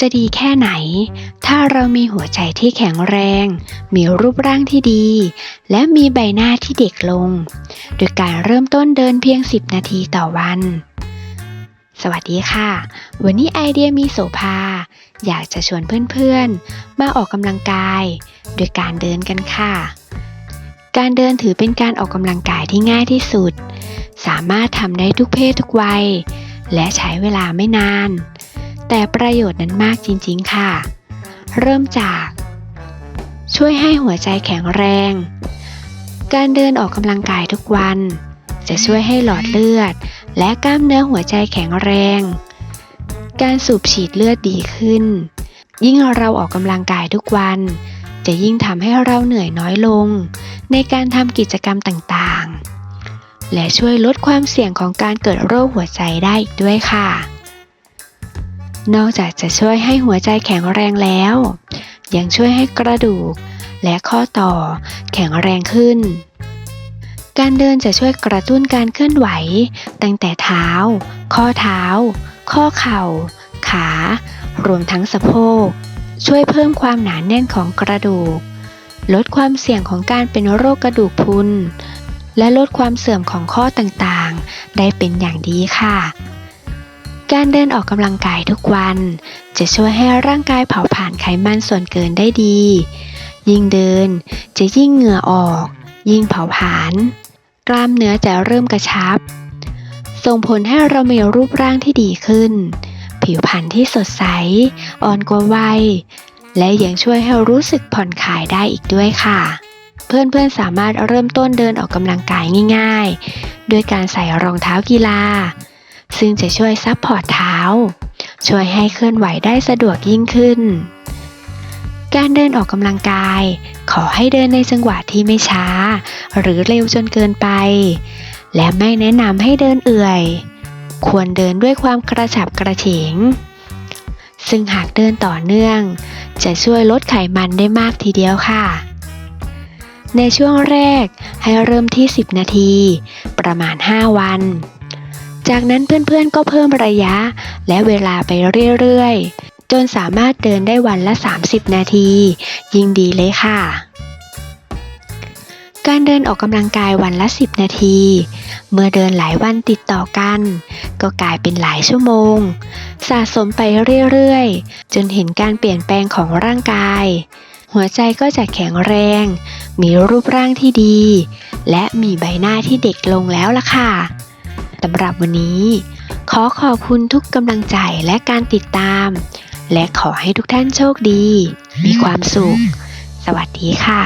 จะดีแค่ไหน ถ้าเรามีหัวใจที่แข็งแรง มีรูปร่างที่ดี และมีใบหน้าที่เด็กลง โดยการเริ่มต้นเดินเพียง 10 นาทีต่อวัน สวัสดีค่ะ วันนี้ไอเดียมีโสภา อยากจะชวนเพื่อนๆ มาออกกำลังกาย โดยการเดินกันค่ะ การเดินถือเป็นการออกกำลังกายที่ง่ายที่สุด สามารถทำได้ทุกเพศทุกวัย และใช้เวลาไม่นาน แต่ประโยชน์นั้นมากจริงๆค่ะ เริ่มจาก ช่วยให้หัวใจแข็งแรง การเดินออกกำลังกายทุกวัน จะช่วยให้หลอดเลือด และกล้ามเนื้อหัวใจแข็งแรง การสูบฉีดเลือดดีขึ้น ยิ่งเราออกกำลังกายทุกวัน จะยิ่งทำให้เราเหนื่อยน้อยลง ในการทำกิจกรรมต่างๆ และช่วยลดความเสี่ยงของการเกิดโรคหัวใจได้อีกด้วยค่ะ นอกจากจะช่วยให้หัวใจแข็งแรงแล้ว ยังช่วยให้กระดูกและข้อต่อแข็งแรงขึ้น การเดินจะช่วยกระตุ้นการเคลื่อนไหว ตั้งแต่เท้า ข้อเท้า ข้อเข่า ขา รวมทั้งสะโพก ช่วยเพิ่มความหนาแน่นของกระดูก ลดความเสี่ยงของการเป็นโรคกระดูกพรุนและลดความเสื่อมของข้อต่างๆ ได้เป็นอย่างดีค่ะ การเดินออกกำลังกายทุกวัน จะช่วยให้ร่างกายเผาผลาญไขมันส่วนเกินได้ดี ยิ่งเดินจะยิ่งเหงื่อออก ยิ่งเผาผลาญกล้ามเนื้อจะเริ่มกระชับ ส่งผลให้เรามีรูปร่างที่ดีขึ้น ผิวพรรณที่สดใส อ่อนกว่าวัย และยังช่วยให้รู้สึกผ่อนคลายได้อีกด้วยค่ะ เพื่อนๆสามารถเริ่มต้นเดินออกกำลังกายง่าย ๆ ด้วยการใส่รองเท้ากีฬา ซึ่งจะช่วยซับพอร์ตเท้า ช่วยให้เคลื่อนไหวได้สะดวกยิ่งขึ้น การเดินออกกำลังกาย ขอให้เดินในจังหวะที่ไม่ช้า หรือเร็วจนเกินไป และไม่แนะนำให้เดินเอื่อย ควรเดินด้วยความกระฉับกระเฉง ซึ่งหากเดินต่อเนื่อง จะช่วยลดไขมันได้มากทีเดียวค่ะในช่วงแรกให้เริ่มที่ 10 นาที ประมาณ 5 วัน จากนั้นเพื่อนๆก็เพิ่มระยะ และเวลาไปเรื่อยๆ จนสามารถเดินได้วันละ 30 นาที ยิ่งดีเลยค่ะ การเดินออกกำลังกายวันละ 10 นาที เมื่อเดินหลายวันติดต่อกัน ก็กลายเป็นหลายชั่วโมง สะสมไปเรื่อยๆ จนเห็นการเปลี่ยนแปลงของร่างกาย หัวใจก็จะแข็งแรง มีรูปร่างที่ดี และมีใบหน้าที่เด็กลงแล้วล่ะค่ะำหรับวันนี้ ขอขอบคุณทุกกำลังใจและการติดตาม และขอให้ทุกท่านโชคดี มีความสุข สวัสดีค่ะ